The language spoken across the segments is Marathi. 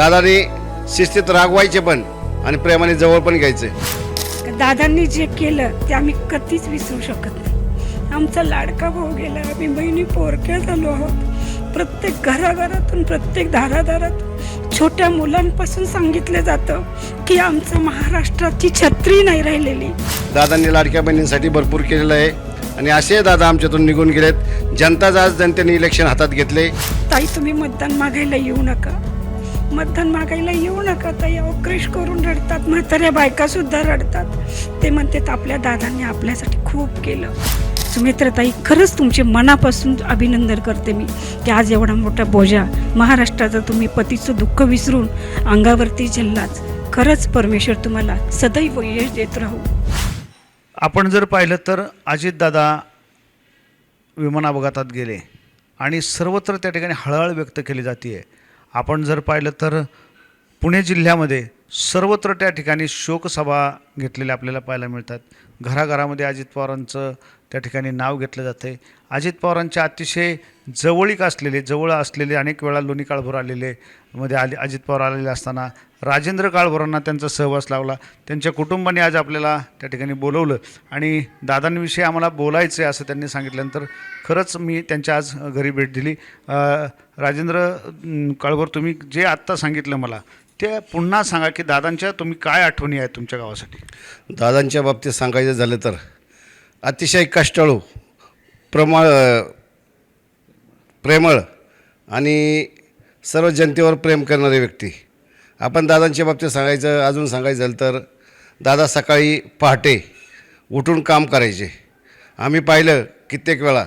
दादाने शिस्तीत रागवायचे पण आणि प्रेमाने जवळ पण घ्यायचे. दादांनी जे केलं ते आम्ही कधीच विसरू शकत नाही. आमचा लाडका भाऊ गेला आम्ही बहिणी पोरक्या झालो आहोत. प्रत्येक घराघरातून प्रत्येक दारादारात छोट्या मुलांपासून सांगितलं जातं की आमचं महाराष्ट्राची छत्री नाही राहिलेली. दादांनी लाडक्या बहिणींसाठी भरपूर केलेलं आहे. आणि असे दादा आमच्यातून निघून गेलेत. जनताच आज जनतेने इलेक्शन हातात घेतले. ताई तुम्ही मतदान मागायला येऊ नका. मतदान मागायला येऊ नका ताई. अवक्रेश करून रडतात. म्हाताऱ्या बायका सुद्धा रडतात. ते म्हणतात आपल्या दादांनी आपल्यासाठी खूप केलं. सुमित्रताई खरंच तुमचे मनापासून अभिनंदन करते मी की आज एवढा मोठा बोजा महाराष्ट्राचं तुम्ही पतीचं दुःख विसरून अंगावरती झेललाच खरंच परमेश्वर तुम्हाला सदैव यश देत राहू. आपण जर पाहिलं तर अजितदादा विमान अपघातात गेले आणि सर्वत्र त्या ठिकाणी हळहळ व्यक्त केली जाते आपण जर पाहिलं तर पुणे जिल्ह्यामध्ये सर्वत्र त्या ठिकाणी शोकसभा घेतलेल्या आपल्याला पाहायला मिळतात. घराघरामध्ये अजित पवारांचं त्या ठिकाणी नाव घेतलं जातं आहे अजित पवारांच्या अतिशय जवळीक असलेले जवळ असलेले अनेक वेळा लोणी काळभोर आलेले मध्ये आले अजित पवार आलेले असताना राजेंद्र काळभोरांना त्यांचा सहवास लावला. त्यांच्या कुटुंबाने आज आपल्याला त्या ठिकाणी बोलवलं. आणि दादांविषयी आम्हाला बोलायचं आहे असं त्यांनी सांगितल्यानंतर खरंच मी त्यांच्या आज घरी भेट दिली. राजेंद्र काळभोर तुम्ही जे आत्ता सांगितलं मला ते पुन्हा सांगा की दादांच्या तुम्ही काय आठवणी आहेत तुमच्या गावासाठी? दादांच्या बाबतीत सांगायचं झालं तर अतिशय कष्टाळू प्रमाळ प्रेमळ आणि सर्व जनतेवर प्रेम करणारे व्यक्ती. आपण दादांच्या बाबतीत सांगायचं अजून सांगायचं झालं तर दादा सकाळी पहाटे उठून काम करायचे. आम्ही पाहिलं कित्येक वेळा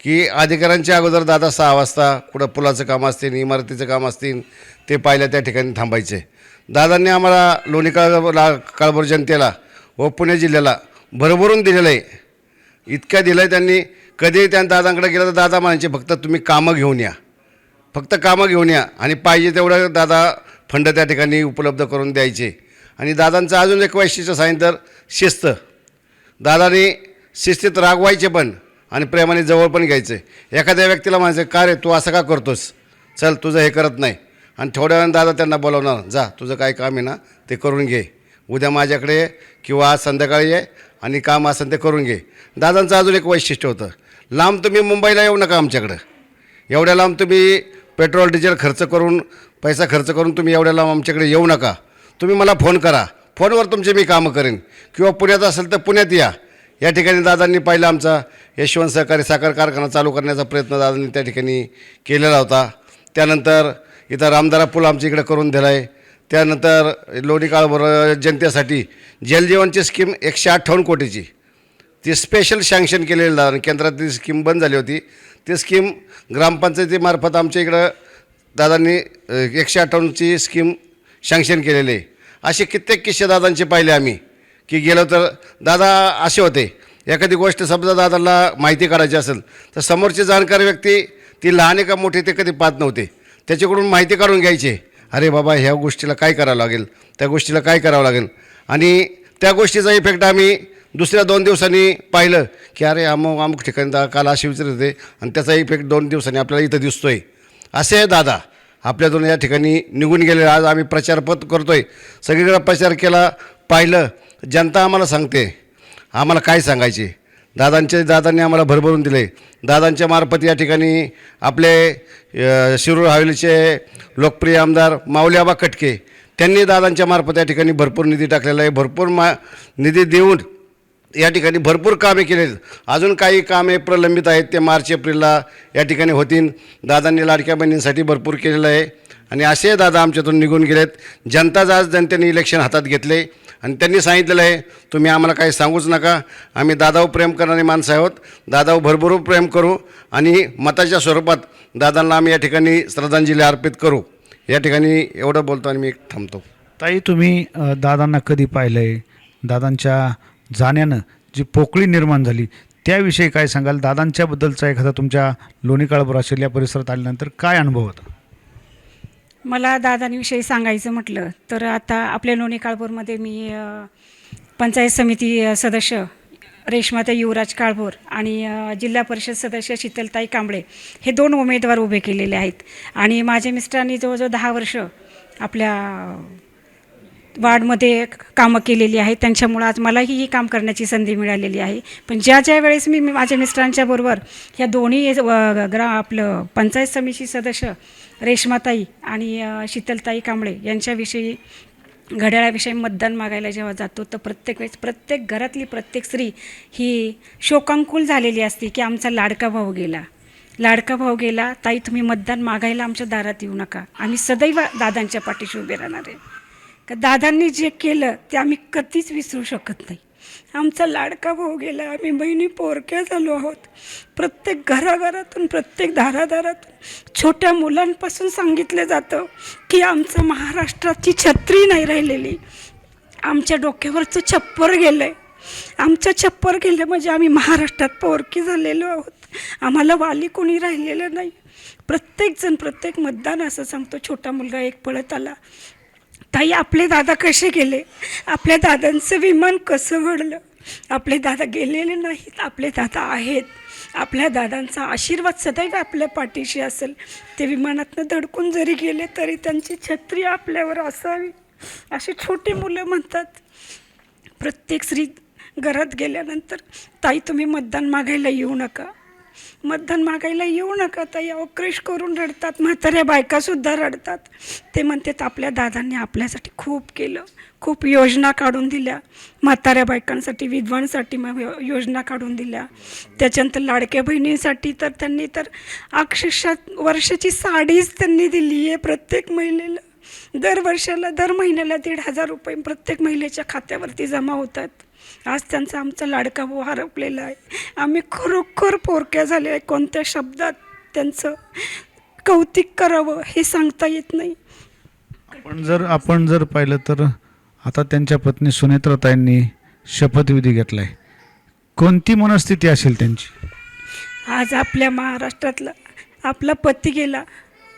की अधिकाऱ्यांच्या अगोदर दादा सहा वाजता कुठं पुलाचं काम असतील इमारतीचं काम असतील ते पाहिलं त्या ठिकाणी थांबायचे. दादांनी आम्हाला लोणी काळ काळभोर जनतेला व पुणे जिल्ह्याला भरभरून दिलेलं आहे. इतक्या दिलं आहे त्यांनी. कधीही त्या दादांकडे गेलं तर दादा म्हणायचे फक्त तुम्ही कामं घेऊन या. फक्त कामं घेऊन या. आणि पाहिजे तेवढं दादा फंड त्या ठिकाणी उपलब्ध करून द्यायचे. आणि दादांचं अजून एक वैशिष्ट्य सांगितलं तर शिस्त. दादाने शिस्तीत रागवायचे पण आणि प्रेमाने जवळ पण घ्यायचे. एखाद्या व्यक्तीला म्हणायचं का रे तू असं का करतोस? चल तुझं हे करत नाही. आणि थोड्या वेळानं दादा त्यांना बोलावणार जा तुझं काय काम आहे ना ते करून घे. उद्या माझ्याकडे किंवा आज संध्याकाळी ये. आणि काम असेल ते करून घे. दादांचं अजून एक वैशिष्ट्य होतं. लांब तुम्ही मुंबईला येऊ नका आमच्याकडं. एवढ्या लांब तुम्ही पेट्रोल डिझेल खर्च करून पैसा खर्च करून तुम्ही एवढ्या लांब आमच्याकडे येऊ नका. तुम्ही मला फोन करा. फोनवर तुमचे मी कामं करेन. किंवा पुण्यात असेल तर पुण्यात या. या ठिकाणी दादांनी पाहिलं आमचा यशवंत सहकारी साखर कारखाना चालू करण्याचा प्रयत्न दादांनी त्या ठिकाणी केलेला होता. त्यानंतर इथं रामदारा पूल आमच्या इकडे करून दिला आहे त्यानंतर लोणी काळभोर जनतेसाठी जलजीवनची स्कीम एकशे अठ्ठावन्न कोटीची. ती स्पेशल सँक्शन केलेली दादा केंद्रात स्कीम बंद झाली होती. ती स्कीम ग्रामपंचायतीमार्फत आमच्या इकडं दादांनी एकशे अठ्ठावन्नची स्कीम सँक्शन केलेली आहे. असे कित्येक किस्से दादांचे पाहिले आम्ही की गेलो तर दादा असे होते. एखादी गोष्ट समजा दादाला माहिती काढायची असेल तर समोरची जाणकार व्यक्ती ती लहान का मोठी ते कधी पाहत नव्हते. त्याच्याकडून माहिती काढून घ्यायची. अरे बाबा ह्या गोष्टीला काय करावं लागेल? त्या गोष्टीला काय करावं लागेल? आणि त्या गोष्टीचा इफेक्ट आम्ही दुसऱ्या दोन दिवसांनी पाहिलं की अरे अमुक अमुक ठिकाणी दा काल असे विचारत होते आणि त्याचा इफेक्ट दोन दिवसांनी आपल्याला इथं दिसतो आहे असे आहे दादा. आपल्यातून या ठिकाणी निघून गेलेलं आज आम्ही प्रचारपत करतो आहे सगळीकडे प्रचार केला पाहिलं. जनता आम्हाला सांगते. आम्हाला काय सांगायचे? दादांचे दादांनी आम्हाला भरभरून दिले. दादांच्या मार्फत या ठिकाणी आपले शिरूर हवेलीचे लोकप्रिय आमदार माऊलीआबा कटके त्यांनी दादांच्या मार्फत या ठिकाणी भरपूर निधी टाकलेला आहे. भरपूर मा निधी देऊन या ठिकाणी भरपूर कामे केले अजून काही कामे प्रलंबित आहेत ते मार्च एप्रिलला या ठिकाणी होतील. दादांनी लाडक्या बहिणींसाठी भरपूर केलेलं आहे. आणि असे दादा आमच्यातून निघून गेलेत. जनताच आज जनतेने इलेक्शन हातात घेतले. आणि त्यांनी सांगितलेलं आहे तुम्ही आम्हाला काही सांगूच नका. आम्ही दादावर प्रेम करणारी माणसं आहोत. दादावर भरभरून प्रेम करू. आणि मताच्या स्वरूपात दादांना आम्ही या ठिकाणी श्रद्धांजली अर्पित करू. या ठिकाणी एवढं बोलतो आणि मी थांबतो. ताई तुम्ही दादांना कधी पाहिलं आहे दादांच्या जाण्यानं जी पोकळी निर्माण झाली त्याविषयी काय सांगाल? दादांच्याबद्दलचा एखादा तुमच्या लोणी काळभोर असेल या परिसरात आल्यानंतर काय अनुभव होता? मला दादांविषयी सांगायचं म्हटलं तर आता आपल्या लोणी काळभोरमध्ये मी पंचायत समिती सदस्य रेश्माताई युवराज काळभोर आणि जिल्हा परिषद सदस्य शीतलताई कांबळे हे दोन उमेदवार उभे केलेले आहेत. आणि माझ्या मिस्टरांनी जवळजवळ दहा वर्ष आपल्या वार्डमध्ये कामं केलेली आहेत. त्यांच्यामुळं आज मलाही ही काम करण्याची संधी मिळालेली आहे. पण ज्या ज्या वेळेस मी माझ्या मिस्टरांच्या बरोबर ह्या दोन्ही ग्रा आपलं पंचायत समिती सदस्य रेश्माताई आणि शीतलताई कांबळे यांच्याविषयी घड्याळाविषयी मतदान मागायला जेव्हा जातो तर प्रत्येक वेळेस प्रत्येक घरातली प्रत्येक स्त्री ही शोकांकुल झालेली असते की आमचा लाडका भाऊ गेला. लाडका भाऊ गेला ताई तुम्ही मतदान मागायला आमच्या दारात येऊ नका. आम्ही सदैव दादांच्या पाठीशी उभे राहणार आहे. का दादांनी जे केलं ते आम्ही कधीच विसरू शकत नाही. आमचा लाडका भाऊ गेला आम्ही बहिणी पोरक्या झालो आहोत. प्रत्येक घराघरातून प्रत्येक धाराधारातून छोट्या मुलांपासून सांगितलं जातं की आमचं महाराष्ट्राची छत्री नाही राहिलेली. आमच्या डोक्यावरचं छप्पर गेलं आहे आमचं छप्पर गेलं म्हणजे आम्ही महाराष्ट्रात पोरकी झालेलो आहोत. आम्हाला वाली कोणी राहिलेलं नाही. प्रत्येकजण प्रत्येक मतदान असं सांगतो छोटा मुलगा एक पळत आला. ताई आपले दादा कसे गेले? आपल्या दादांचं विमान कसं घडलं? आपले दादा गेलेले नाहीत आपले दादा आहेत. आपल्या दादांचा आशीर्वाद सदैव आपल्या पाठीशी असेल. ते विमानातनं धडकून जरी गेले तरी त्यांची छत्री आपल्यावर असावी अशी छोटी मुलं म्हणतात. प्रत्येक स्त्री घरात गेल्यानंतर ताई तुम्ही मतदान मागायला येऊ नका. मतदान मागायला येऊ नका ताई अवक्रेश करून रडतात म्हाताऱ्या बायकासुद्धा रडतात. ते म्हणतात आपल्या दादांनी आपल्यासाठी खूप केलं खूप योजना काढून दिल्या. म्हाताऱ्या बायकांसाठी विधवांसाठी मग योजना काढून दिल्या. त्याच्यानंतर लाडक्या बहिणींसाठी तर त्यांनी तर अक्षरशः वर्षाची साडीच त्यांनी दिली आहे प्रत्येक महिलेला. दर वर्षाला दर महिन्याला दीड हजार रुपये प्रत्येक महिलेच्या खात्यावरती जमा होतात. आज त्यांचा आमचा लाडका भाऊ हरपलेला आहे. आम्ही खरोखर पोरक्या झाले आहे. कोणत्या शब्दात त्यांचं कौतिक करावं हे सांगता येत नाही. आपण जर आपण जर पाहिलं तर आता त्यांच्या पत्नी सुनेत्राताईंनी शपथविधी घेतला आहे कोणती मनस्थिती असेल त्यांची? आज आपल्या महाराष्ट्रातला आपला पती गेला.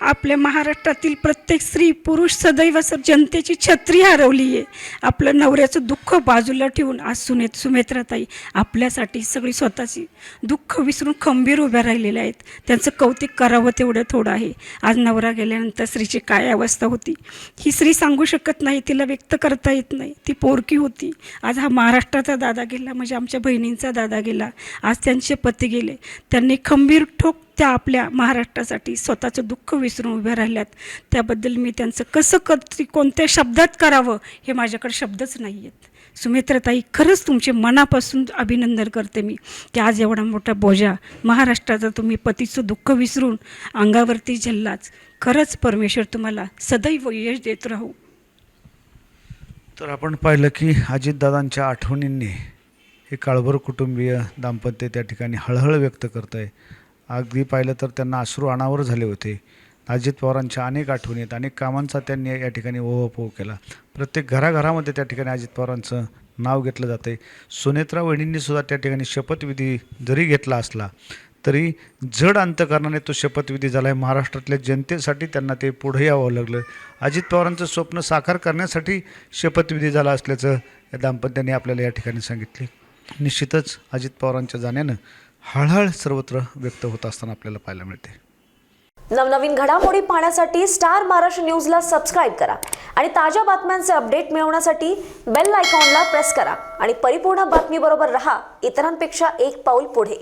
आपल्या महाराष्ट्रातील प्रत्येक स्त्री पुरुष सदैव सर जनतेची छत्री हरवली आहे आपलं नवऱ्याचं दुःख बाजूला ठेवून आज सुनेत सुमेत्राताई आपल्यासाठी सगळी स्वतःची दुःख विसरून खंबीर उभ्या राहिलेल्या आहेत. त्यांचं कौतिक करावं तेवढं थोडं आहे. आज नवरा गेल्यानंतर स्त्रीची काय अवस्था होती? ही स्त्री सांगू शकत नाही तिला व्यक्त करता येत नाही. ती पोरकी होती. आज हा महाराष्ट्राचा दादा गेला म्हणजे आमच्या बहिणींचा दादा गेला. आज त्यांचे पती गेले. त्यांनी खंबीर ठोक त्या आपल्या महाराष्ट्रासाठी स्वतःचं दुःख विसरून उभ्या राहिल्यात. त्याबद्दल मी त्यांचं कसं कर कोणत्या शब्दात करावं हे माझ्याकडे शब्दच नाही आहेत सुमित्रताई खरंच तुमचे मनापासून अभिनंदन करते मी की आज एवढा मोठा बोजा महाराष्ट्राचा तुम्ही पतीचं दुःख विसरून अंगावरती झल्लाच खरंच परमेश्वर तुम्हाला सदैव यश देत राहू. तर आपण पाहिलं की अजितदादांच्या आठवणींनी हे काळभर कुटुंबीय दाम्पत्य त्या ठिकाणी हळहळ व्यक्त करत आहे अगदी पाहिलं तर त्यांना अश्रू अनावर झाले होते. अजित पवारांच्या अनेक आठवणी आहेत. अनेक कामांचा त्यांनी या ठिकाणी ओहोपोह केला. प्रत्येक घराघरामध्ये त्या ठिकाणी अजित पवारांचं नाव घेतलं जातं आहे सुनेत्रा वहिणींनीसुद्धा त्या ठिकाणी शपथविधी जरी घेतला असला तरी जड अंतकरणाने तो शपथविधी झाला आहे महाराष्ट्रातल्या जनतेसाठी त्यांना ते पुढे यावं लागलं. अजित पवारांचं स्वप्न साकार करण्यासाठी शपथविधी झाला असल्याचं या दाम्पत्याने आपल्याला या ठिकाणी सांगितले. निश्चितच अजित पवारांच्या जाण्यानं हळहळ सर्वत्र व्यक्त होत असताना आपल्याला पाहायला मिळते. नवनवीन घडामोडी पाहण्यासाठी स्टार महाराष्ट्र न्यूजला सबस्क्राईब करा आणि ताज्या बातम्यांचे अपडेट मिळवण्यासाठी बेल आयकॉनला प्रेस करा. आणि परिपूर्ण बातमीबरोबर रहा इतरांपेक्षा एक पाऊल पुढे.